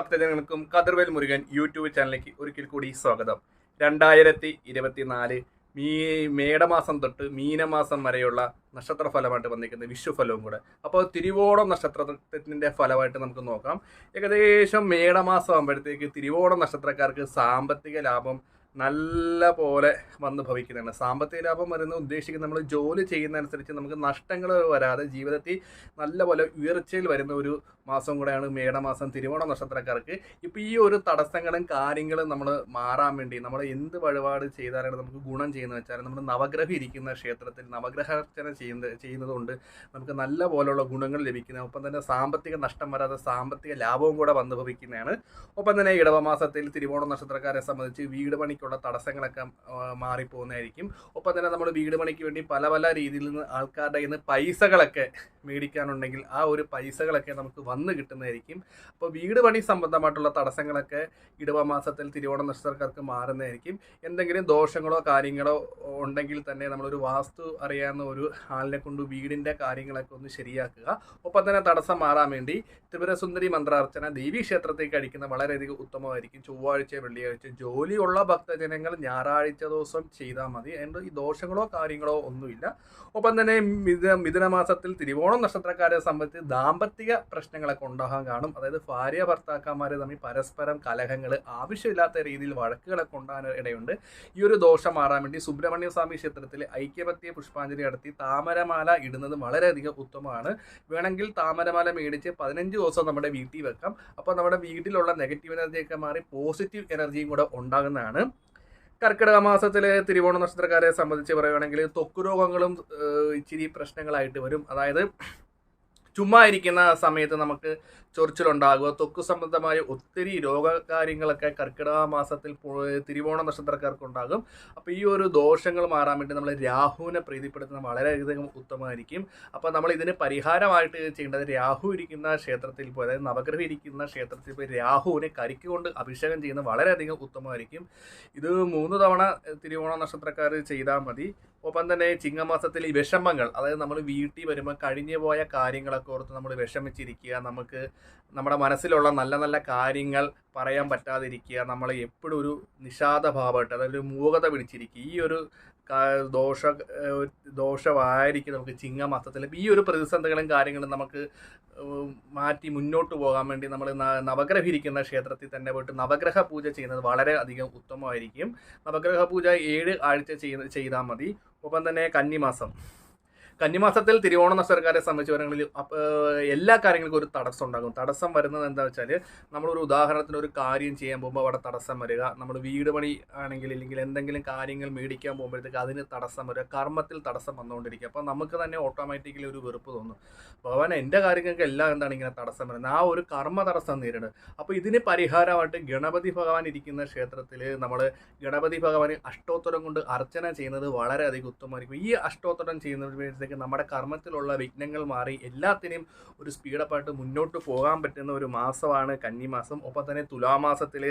ഭക്തജനങ്ങൾക്കും Kathirvel Murugan YouTube ചാനലിലേക്ക് ഒരിക്കൽ കൂടി സ്വാഗതം. രണ്ടായിരത്തി ഇരുപത്തിനാല് മീ മേടമാസം തൊട്ട് മീനമാസം വരെയുള്ള നക്ഷത്ര ഫലമായിട്ട് വന്നിരിക്കുന്ന വിഷുഫലവും കൂടെ. അപ്പോൾ തിരുവോണം നക്ഷത്രത്തിന്റെ ഫലമായിട്ട് നമുക്ക് നോക്കാം. ഏകദേശം മേടമാസം ആകുമ്പോഴത്തേക്ക് തിരുവോണം നക്ഷത്രക്കാർക്ക് സാമ്പത്തിക ലാഭം നല്ല പോലെ വന്ന് ഭവിക്കുന്നതാണ് സാമ്പത്തിക ലാഭം വരുന്ന ഉദ്ദേശിക്കുന്ന നമ്മൾ ജോലി ചെയ്യുന്ന അനുസരിച്ച് നമുക്ക് നഷ്ടങ്ങൾ വരാതെ ജീവിതത്തിൽ നല്ല പോലെ ഉയർച്ചയിൽ വരുന്ന ഒരു മാസം കൂടെയാണ് മേടമാസം തിരുവോണ നക്ഷത്രക്കാർക്ക്. ഇപ്പോൾ ഈ ഒരു തടസ്സങ്ങളും കാര്യങ്ങളും നമ്മൾ മാറാൻ വേണ്ടി നമ്മൾ എന്ത് വഴിപാട് ചെയ്താലാണ് നമുക്ക് ഗുണം ചെയ്യുന്നത് വെച്ചാൽ നമ്മൾ നവഗ്രഹം ഇരിക്കുന്ന ക്ഷേത്രത്തിൽ നവഗ്രഹാർച്ചന ചെയ്യുന്ന ചെയ്യുന്നതുകൊണ്ട് നമുക്ക് നല്ല പോലെയുള്ള ഗുണങ്ങൾ ലഭിക്കുന്നത് ഒപ്പം തന്നെ സാമ്പത്തിക നഷ്ടം വരാതെ സാമ്പത്തിക ലാഭവും കൂടെ വന്നുഭവിക്കുന്നതാണ് ഒപ്പം തന്നെ ഇടവമാസത്തിൽ തിരുവോണ നക്ഷത്രക്കാരെ സംബന്ധിച്ച് വീട് പണിക്കുള്ള തടസ്സങ്ങളൊക്കെ മാറിപ്പോകുന്നതായിരിക്കും. ഒപ്പം തന്നെ നമ്മൾ വീട് പണിക്ക് വേണ്ടി പല പല രീതിയിൽ നിന്ന് ആൾക്കാരുടെ നിന്ന് പൈസകളൊക്കെ മേടിക്കാനുണ്ടെങ്കിൽ ആ ഒരു പൈസകളൊക്കെ നമുക്ക് വന്ന് കിട്ടുന്നതായിരിക്കും. അപ്പോൾ വീട് പണി സംബന്ധമായിട്ടുള്ള തടസ്സങ്ങളൊക്കെ ഇടവ മാസത്തിൽ തിരുവോണ നക്ഷത്രക്കാർക്ക് മാറുന്നതായിരിക്കും. എന്തെങ്കിലും ദോഷങ്ങളോ കാര്യങ്ങളോ ഉണ്ടെങ്കിൽ തന്നെ നമ്മളൊരു വാസ്തു അറിയാവുന്ന ഒരു ആളിനെ കൊണ്ട് വീടിന്റെ കാര്യങ്ങളൊക്കെ ഒന്ന് ശരിയാക്കുക. ഒപ്പം തന്നെ തടസ്സം മാറാൻ വേണ്ടി ത്രിപുരസുന്ദരി മന്ത്രാർച്ചന ദേവീ ക്ഷേത്രത്തേക്ക് അടിക്കുന്ന വളരെയധികം ഉത്തമമായിരിക്കും. ചൊവ്വാഴ്ച വെള്ളിയാഴ്ച ജോലിയുള്ള ഭക്തജനങ്ങൾ ഞായറാഴ്ച ദിവസം ചെയ്താൽ മതി. അതുകൊണ്ട് ഈ ദോഷങ്ങളോ കാര്യങ്ങളോ ഒന്നുമില്ല. ഒപ്പം തന്നെ മിഥുന മിഥുനമാസത്തിൽ തിരുവോണം നക്ഷത്രക്കാരെ സംബന്ധിച്ച് ദാമ്പത്തിക പ്രശ്നങ്ങളൊക്കെ ഉണ്ടാകാൻ കാണും അതായത് ഭാര്യ ഭർത്താക്കന്മാരെ തമ്മിൽ പരസ്പരം കലഹങ്ങൾ ആവശ്യമില്ലാത്ത രീതിയിൽ വഴക്കുകളൊക്കെ ഉണ്ടാകാൻ ഇടയുണ്ട്. ഈ ഒരു ദോഷം മാറാൻ വേണ്ടി സുബ്രഹ്മണ്യ സ്വാമി ക്ഷേത്രത്തിൽ ഐക്യപത്യ പുഷ്പാഞ്ജലി നടത്തി താമരമാല ഇടുന്നത് വളരെയധികം ഉത്തമമാണ്. വേണമെങ്കിൽ താമരമാല മേടിച്ച് പതിനഞ്ച് ദിവസം നമ്മുടെ വീട്ടിൽ വെക്കാം. അപ്പോൾ നമ്മുടെ വീട്ടിലുള്ള നെഗറ്റീവ് എനർജിയൊക്കെ മാറി പോസിറ്റീവ് എനർജിയും കൂടെ ഉണ്ടാകുന്നതാണ്. കർക്കിടക മാസത്തിലെ തിരുവോണ നക്ഷത്രക്കാരെ സംബന്ധിച്ച് പറയുകയാണെങ്കിൽ ത്വക്ക് രോഗങ്ങളും ഇച്ചിരി പ്രശ്നങ്ങളായിട്ട് വരും. അതായത് ചുമ്മാ ഇരിക്കുന്ന സമയത്ത് നമുക്ക് ചൊറിച്ചിലുണ്ടാകുക. തൊക്ക് സംബന്ധമായ ഒത്തിരി രോഗകാര്യങ്ങളൊക്കെ കർക്കിടക മാസത്തിൽ തിരുവോണ നക്ഷത്രക്കാർക്ക് ഉണ്ടാകും അപ്പോൾ ഈ ഒരു ദോഷങ്ങൾ മാറാൻ വേണ്ടി നമ്മൾ രാഹുവിനെ പ്രീതിപ്പെടുത്തുന്നത് വളരെയധികം ഉത്തമമായിരിക്കും. അപ്പോൾ നമ്മൾ ഇതിന് പരിഹാരമായിട്ട് ചെയ്യേണ്ടത് രാഹു ഇരിക്കുന്ന ക്ഷേത്രത്തിൽ പോയി അതായത് നവഗ്രഹം ഇരിക്കുന്ന ക്ഷേത്രത്തിൽ പോയി രാഹുവിനെ കരിക്ക് കൊണ്ട് അഭിഷേകം ചെയ്യുന്നത് വളരെയധികം ഉത്തമമായിരിക്കും. ഇത് മൂന്ന് തവണ തിരുവോണ നക്ഷത്രക്കാർ ചെയ്താൽ മതി. ഒപ്പം തന്നെ ചിങ്ങമാസത്തിൽ ഈ വിഷമങ്ങൾ അതായത് നമ്മൾ വീട്ടിൽ വരുമ്പോൾ കഴിഞ്ഞു പോയ കാര്യങ്ങളൊക്കെ ഓർത്ത് നമ്മൾ വിഷമിച്ചിരിക്കുക നമുക്ക് നമ്മുടെ മനസ്സിലുള്ള നല്ല നല്ല കാര്യങ്ങൾ പറയാൻ പറ്റാതിരിക്കുക നമ്മൾ എപ്പോഴും ഒരു നിഷാദ ഭാവമായിട്ട് അതായത് ഒരു മൂകത പിടിച്ചിരിക്കുക ഈ ഒരു ദോഷ ദോഷമായിരിക്കും നമുക്ക് ചിങ്ങമാസത്തിൽ ഈ ഒരു പ്രതിസന്ധികളും കാര്യങ്ങളും നമുക്ക് മാറ്റി മുന്നോട്ട് പോകാൻ വേണ്ടി നമ്മൾ നവഗ്രഹം ഇരിക്കുന്ന ക്ഷേത്രത്തിൽ തന്നെ പോയിട്ട് നവഗ്രഹ പൂജ ചെയ്യുന്നത് വളരെ അധികം ഉത്തമമായിരിക്കും. നവഗ്രഹ പൂജ ഏഴ് ആഴ്ച ചെയ്താൽ മതി. ഒപ്പം തന്നെ കന്നിമാസം. കന്നിമാസത്തിൽ തിരുവോണ നക്ഷത്രക്കാരെ സംബന്ധിച്ച് പറയുകയാണെങ്കിൽ എല്ലാ കാര്യങ്ങൾക്കും ഒരു തടസ്സം ഉണ്ടാകും. തടസ്സം വരുന്നത് എന്താ വെച്ചാൽ നമ്മളൊരു ഉദാഹരണത്തിന് ഒരു കാര്യം ചെയ്യാൻ പോകുമ്പോൾ അവിടെ തടസ്സം വരിക. നമ്മൾ വീട് പണി ആണെങ്കിൽ ഇല്ലെങ്കിൽ എന്തെങ്കിലും കാര്യങ്ങൾ മേടിക്കാൻ പോകുമ്പോഴത്തേക്ക് അതിന് തടസ്സം വരിക. കർമ്മത്തിൽ തടസ്സം വന്നുകൊണ്ടിരിക്കുക. അപ്പോൾ നമുക്ക് തന്നെ ഓട്ടോമാറ്റിക്കലി ഒരു വെറുപ്പ് തോന്നും. ഭഗവാൻ എന്റെ കാര്യങ്ങൾക്ക് എല്ലാം എന്താണ് ഇങ്ങനെ തടസ്സം വരുന്നത്? ആ ഒരു കർമ്മ തടസ്സം നേരിടുന്നത്. അപ്പോൾ ഇതിന് പരിഹാരമായിട്ട് ഗണപതി ഭഗവാൻ ഇരിക്കുന്ന ക്ഷേത്രത്തിൽ നമ്മൾ ഗണപതി ഭഗവാന് അഷ്ടോത്തരം കൊണ്ട് അർച്ചന ചെയ്യുന്നത് വളരെയധികം ഉത്തമമായിരിക്കും. ഈ അഷ്ടോത്തരം ചെയ്യുന്നതിലേക്ക് നമ്മുടെ കർമ്മത്തിലുള്ള വിഘ്നങ്ങൾ മാറി എല്ലാത്തിനെയും ഒരു സ്പീഡപ്പായിട്ട് മുന്നോട്ട് പോകാൻ പറ്റുന്ന ഒരു മാസമാണ് കന്നിമാസം. ഒപ്പം തന്നെ തുലാമാസത്തിൽ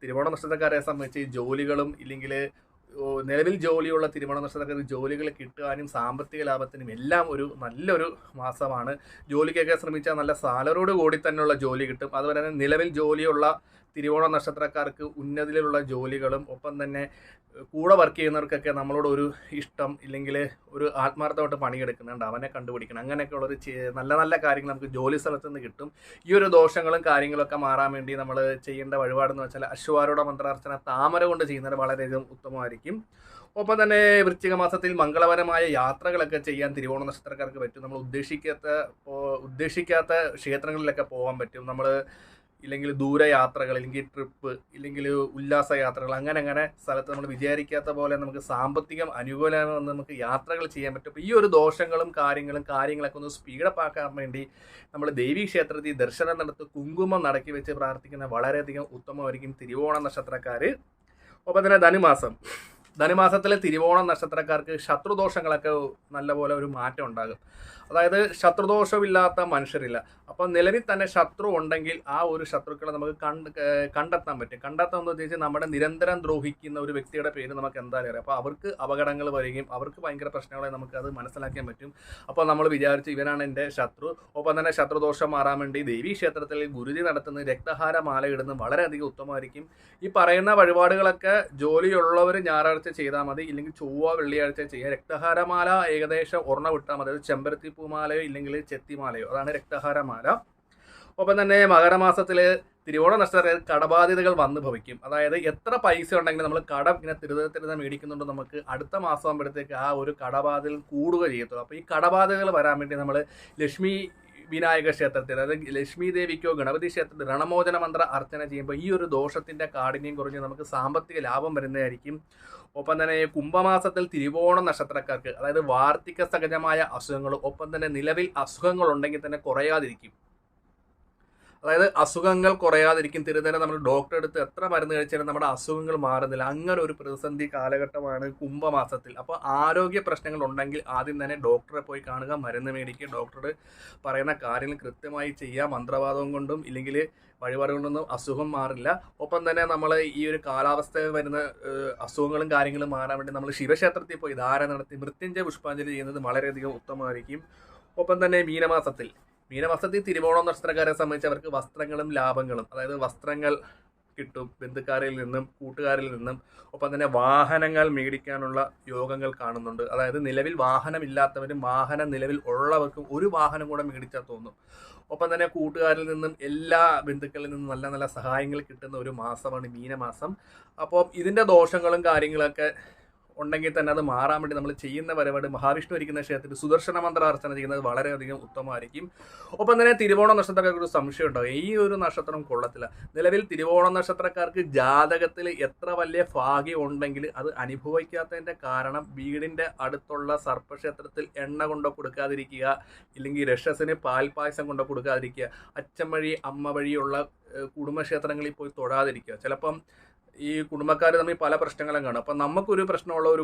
തിരുവോണ നക്ഷത്രക്കാരെ സംബന്ധിച്ച് ജോലികളും ഇല്ലെങ്കിൽ നിലവിൽ ജോലിയുള്ള തിരുവോണ നക്ഷത്രക്കാർക്ക് ജോലികൾ കിട്ടുവാനും സാമ്പത്തിക ലാഭത്തിനും എല്ലാം ഒരു നല്ലൊരു മാസമാണ്. ജോലിക്കൊക്കെ ശ്രമിച്ചാൽ നല്ല സാലറോട് കൂടി തന്നെയുള്ള ജോലി കിട്ടും. അതുപോലെ തന്നെ നിലവിൽ ജോലിയുള്ള തിരുവോണ നക്ഷത്രക്കാർക്ക് ഉന്നതിയിലുള്ള ജോലികളും ഒപ്പം തന്നെ കൂടെ വർക്ക് ചെയ്യുന്നവർക്കൊക്കെ നമ്മളോട് ഒരു ഇഷ്ടം ഇല്ലെങ്കിൽ ഒരു ആത്മാർത്ഥമായിട്ട് പണിയെടുക്കുന്നുണ്ട്. അവനെ കണ്ടുപിടിക്കണം. അങ്ങനെയൊക്കെയുള്ള ഒരു നല്ല നല്ല കാര്യങ്ങൾ നമുക്ക് ജോലി സ്ഥലത്ത് നിന്ന് കിട്ടും. ഈ ഒരു ദോഷങ്ങളും കാര്യങ്ങളൊക്കെ മാറാൻ വേണ്ടി നമ്മൾ ചെയ്യേണ്ട വഴിപാടെന്ന് വെച്ചാൽ അശ്വാരൂഢ മന്ത്രാർച്ചന താമര കൊണ്ട് ചെയ്യുന്നത് വളരെയധികം ഉത്തമമായിരിക്കും. ഒപ്പം തന്നെ വൃശ്ചിക മാസത്തിൽ മംഗളപരമായ യാത്രകളൊക്കെ ചെയ്യാൻ തിരുവോണ നക്ഷത്രക്കാർക്ക് പറ്റും. നമ്മൾ ഉദ്ദേശിക്കാത്ത ഉദ്ദേശിക്കാത്ത ക്ഷേത്രങ്ങളിലൊക്കെ പോകാൻ പറ്റും. നമ്മൾ ഇല്ലെങ്കിൽ ദൂരയാത്രകൾ ഇല്ലെങ്കിൽ ട്രിപ്പ് ഇല്ലെങ്കിൽ ഉല്ലാസ യാത്രകൾ അങ്ങനെ അങ്ങനെ സ്ഥലത്ത് നമ്മൾ വിചാരിക്കാത്ത പോലെ നമുക്ക് സാമ്പത്തികം അനുകൂലമെന്ന് നമുക്ക് യാത്രകൾ ചെയ്യാൻ പറ്റും. ഈ ഒരു ദോഷങ്ങളും കാര്യങ്ങളും കാര്യങ്ങളൊക്കെ ഒന്ന് സ്പീഡപ്പ് ആക്കാൻ വേണ്ടി നമ്മൾ ദേവീ ക്ഷേത്രത്തിൽ ദർശനം നടത്തി കുങ്കുമം നടക്കി വെച്ച് പ്രാർത്ഥിക്കുന്ന വളരെയധികം ഉത്തമമായിരിക്കും തിരുവോണ നക്ഷത്രക്കാർ ഒപ്പം തന്നെ ധനുമാസം. ധനുമാസത്തിലെ തിരുവോണം നക്ഷത്രക്കാർക്ക് ശത്രുദോഷങ്ങളൊക്കെ നല്ലപോലെ ഒരു മാറ്റം ഉണ്ടാകും. അതായത് ശത്രുദോഷമില്ലാത്ത മനുഷ്യരില്ല. അപ്പം നിലവിൽ തന്നെ ശത്രു ഉണ്ടെങ്കിൽ ആ ഒരു ശത്രുക്കളെ നമുക്ക് കണ്ട് കണ്ടെത്താൻ പറ്റും. കണ്ടെത്താൻ എന്ന് ഉദ്ദേശിച്ച് നമ്മുടെ നിരന്തരം ദ്രോഹിക്കുന്ന ഒരു വ്യക്തിയുടെ പേര് നമുക്ക് എന്തായാലും അറിയാം. അപ്പോൾ അവർക്ക് അപകടങ്ങൾ വരികയും അവർക്ക് ഭയങ്കര പ്രശ്നങ്ങളെ നമുക്ക് അത് മനസ്സിലാക്കാൻ പറ്റും. അപ്പോൾ നമ്മൾ വിചാരിച്ച് ഇവനാണ് എന്റെ ശത്രു. ഒപ്പം തന്നെ ശത്രുദോഷം മാറാൻ വേണ്ടി ദേവീ ക്ഷേത്രത്തിൽ ഗുരുതി നടത്തുന്ന രക്തഹാര മാല ഇടുന്നത് വളരെയധികം ഉത്തമമായിരിക്കും. ഈ പറയുന്ന വഴിപാടുകളൊക്കെ ജോലിയുള്ളവർ ഞായറാഴ്ച ചെയ്താൽ മതി. ഇല്ലെങ്കിൽ ചൊവ്വ വെള്ളിയാഴ്ച ചെയ്യുക രക്തഹാരമാല ഏകദേശം ഒരെണ്ണം വിട്ടാൽ മതി. ചെമ്പരത്തി പൂമാലയോ ഇല്ലെങ്കിൽ ചെത്തിമാലയോ. അതാണ് രക്തഹാരമാല. ഒപ്പം തന്നെ മകരമാസത്തിൽ തിരുവോണ നഷ്ടത്തിൽ കടബാധ്യതകൾ വന്നു ഭവിക്കും. അതായത് എത്ര പൈസ ഉണ്ടെങ്കിലും നമ്മൾ കടം ഇങ്ങനെ തിരുത തിരുത മേടിക്കുന്നുണ്ട് നമുക്ക് അടുത്ത മാസം ആകുമ്പോഴത്തേക്ക് ആ ഒരു കടബാധ്യതകൾ കൂടുക ചെയ്യത്തുള്ളൂ. അപ്പോൾ ഈ കടബാധ്യതകൾ വരാൻ വേണ്ടി നമ്മൾ ലക്ഷ്മി വിനായക ക്ഷേത്രത്തിൽ അതായത് ലക്ഷ്മി ദേവിക്കോ ഗണപതി ക്ഷേത്രത്തിൽ രണമോചന മന്ത്ര അർച്ചന ചെയ്യുമ്പോൾ ഈ ഒരു ദോഷത്തിന്റെ കാഠിന്യം കുറഞ്ഞ് നമുക്ക് സാമ്പത്തിക ലാഭം വരുന്നതായിരിക്കും. ഒപ്പം തന്നെ കുംഭമാസത്തിൽ തിരുവോണ നക്ഷത്രക്കാർക്ക് അതായത് വാർത്തിക സഹജമായ അസുഖങ്ങൾ ഒപ്പം തന്നെ നിലവിൽ അസുഖങ്ങൾ ഉണ്ടെങ്കിൽ തന്നെ കുറയാതിരിക്കും. അതായത് അസുഖങ്ങൾ കുറയാതിരിക്കും. തിരുതന്നെ നമ്മൾ ഡോക്ടറെ അടുത്ത് എത്ര മരുന്ന് കഴിച്ചാലും നമ്മുടെ അസുഖങ്ങൾ മാറുന്നില്ല. അങ്ങനെ ഒരു പ്രതിസന്ധി കാലഘട്ടമാണ് കുംഭമാസത്തിൽ. അപ്പോൾ ആരോഗ്യ പ്രശ്നങ്ങൾ ഉണ്ടെങ്കിൽ ആദ്യം തന്നെ ഡോക്ടറെ പോയി കാണുക മരുന്ന് മേടിക്കുക. ഡോക്ടറോട് പറയുന്ന കാര്യങ്ങൾ കൃത്യമായി ചെയ്യുക. മന്ത്രവാദം കൊണ്ടും ഇല്ലെങ്കിൽ വഴിപാട് കൊണ്ടൊന്നും അസുഖം മാറില്ല. ഒപ്പം തന്നെ നമ്മൾ ഈ ഒരു കാലാവസ്ഥ വരുന്ന അസുഖങ്ങളും കാര്യങ്ങളും മാറാൻ വേണ്ടി നമ്മൾ ശിവക്ഷേത്രത്തിൽ പോയി ധാര നടത്തി മൃത്യുഞ്ജയ പുഷ്പാഞ്ജലി ചെയ്യുന്നത് വളരെയധികം ഉത്തമമായിരിക്കും. ഒപ്പം തന്നെ മീനമാസത്തിൽ മീനമാസത്തിൽ തിരുവോണം നക്ഷത്രക്കാരെ സംബന്ധിച്ച് അവർക്ക് വസ്ത്രങ്ങളും ലാഭങ്ങളും അതായത് വസ്ത്രങ്ങൾ കിട്ടും ബന്ധുക്കാരിൽ നിന്നും കൂട്ടുകാരിൽ നിന്നും. ഒപ്പം തന്നെ വാഹനങ്ങൾ മേടിക്കാനുള്ള യോഗങ്ങൾ കാണുന്നുണ്ട്. അതായത് നിലവിൽ വാഹനമില്ലാത്തവരും വാഹനം നിലവിൽ ഉള്ളവർക്കും ഒരു വാഹനം കൂടെ മേടിച്ചാൽ തോന്നും. ഒപ്പം തന്നെ കൂട്ടുകാരിൽ നിന്നും എല്ലാ ബന്ധുക്കളിൽ നിന്നും നല്ല നല്ല സഹായങ്ങൾ കിട്ടുന്ന ഒരു മാസമാണ് മീനമാസം. അപ്പോൾ ഇതിന്റെ ദോഷങ്ങളും കാര്യങ്ങളൊക്കെ ഉണ്ടെങ്കിൽ തന്നെ അത് മാറാൻ വേണ്ടി നമ്മൾ ചെയ്യുന്ന വരവാട് മഹാവിഷ്ണു ഇരിക്കുന്ന ക്ഷേത്രത്തിൽ സുദർശന മന്ത്ര അർച്ചന ചെയ്യുന്നത് വളരെയധികം ഉത്തമമായിരിക്കും. ഒപ്പം തന്നെ തിരുവോണ നക്ഷത്രക്കാർക്ക് ഒരു സംശയം ഉണ്ടാകും ഈ ഒരു നക്ഷത്രം കൊള്ളത്തില്ല. നിലവിൽ തിരുവോണ നക്ഷത്രക്കാർക്ക് ജാതകത്തിൽ എത്ര വലിയ ഭാഗ്യം ഉണ്ടെങ്കിൽ അത് അനുഭവിക്കാത്തതിന്റെ കാരണം വീടിന്റെ അടുത്തുള്ള സർപ്പക്ഷേത്രത്തിൽ എണ്ണ കൊണ്ടോ കൊടുക്കാതിരിക്കുക ഇല്ലെങ്കിൽ രക്ഷസിന് പാൽപായസം കൊണ്ടോ കൊടുക്കാതിരിക്കുക അച്ഛൻ വഴി അമ്മ വഴിയുള്ള കുടുംബക്ഷേത്രങ്ങളിൽ പോയി തൊഴാതിരിക്കുക. ചിലപ്പം ഈ കുടുംബക്കാർ തമ്മിൽ പല പ്രശ്നങ്ങളും കാണും. അപ്പം നമുക്കൊരു പ്രശ്നമുള്ള ഒരു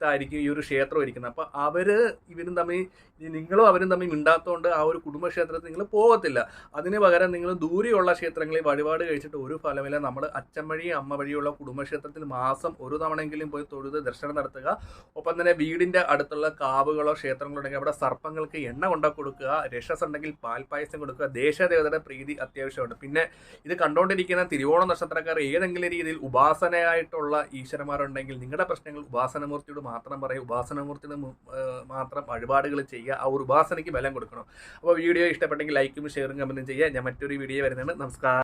കുടുംബത്തായിരിക്കും ഈ ഒരു ക്ഷേത്രം ഇരിക്കുന്നത്. അപ്പോൾ അവർ ഇവരും തമ്മിൽ നിങ്ങളും അവരും തമ്മിൽ മിണ്ടാത്തതുകൊണ്ട് ആ ഒരു കുടുംബക്ഷേത്രത്തിൽ നിങ്ങൾ പോകത്തില്ല. അതിന് പകരം നിങ്ങൾ ദൂരെയുള്ള ക്ഷേത്രങ്ങളിൽ വഴിപാട് കഴിച്ചിട്ട് ഒരു ഫലമില്ല. നമ്മൾ അച്ഛൻ വഴി അമ്മ വഴിയുള്ള കുടുംബക്ഷേത്രത്തിൽ മാസം ഒരു തവണയെങ്കിലും പോയി തൊഴുത് ദർശനം നടത്തുക. ഒപ്പം തന്നെ വീടിന്റെ അടുത്തുള്ള കാവുകളോ ക്ഷേത്രങ്ങളോ ഉണ്ടെങ്കിൽ അവിടെ സർപ്പങ്ങൾക്ക് എണ്ണ കൊണ്ടു കൊടുക്കുക. രക്ഷസ് ഉണ്ടെങ്കിൽ പാൽപ്പായസം കൊടുക്കുക. ദേശദേവതയുടെ പ്രീതി അത്യാവശ്യമുണ്ട് പിന്നെ ഇത് കണ്ടുകൊണ്ടിരിക്കുന്ന തിരുവോണ നക്ഷത്രക്കാർ ഏതെങ്കിലും രീതിയിൽ ഉപാസനയായിട്ടുള്ള ഈശ്വരന്മാരുണ്ടെങ്കിൽ നിങ്ങളുടെ പ്രശ്നങ്ങൾ ഉപാസനമൂർത്തിയോട് മാത്രം പറയും ഉപാസനമൂർത്തിയുടെ മാത്രം വഴിപാടുകൾ ചെയ്യുക ആ ഒരു ഉപാസനയ്ക്ക് ബലം കൊടുക്കണം. അപ്പോൾ വീഡിയോ ഇഷ്ടപ്പെട്ടെങ്കിൽ ലൈക്കും ഷെയറും കമന്റും ചെയ്യുക. ഞാൻ മറ്റൊരു വീഡിയോ വരുന്നുണ്ട് നമസ്കാരം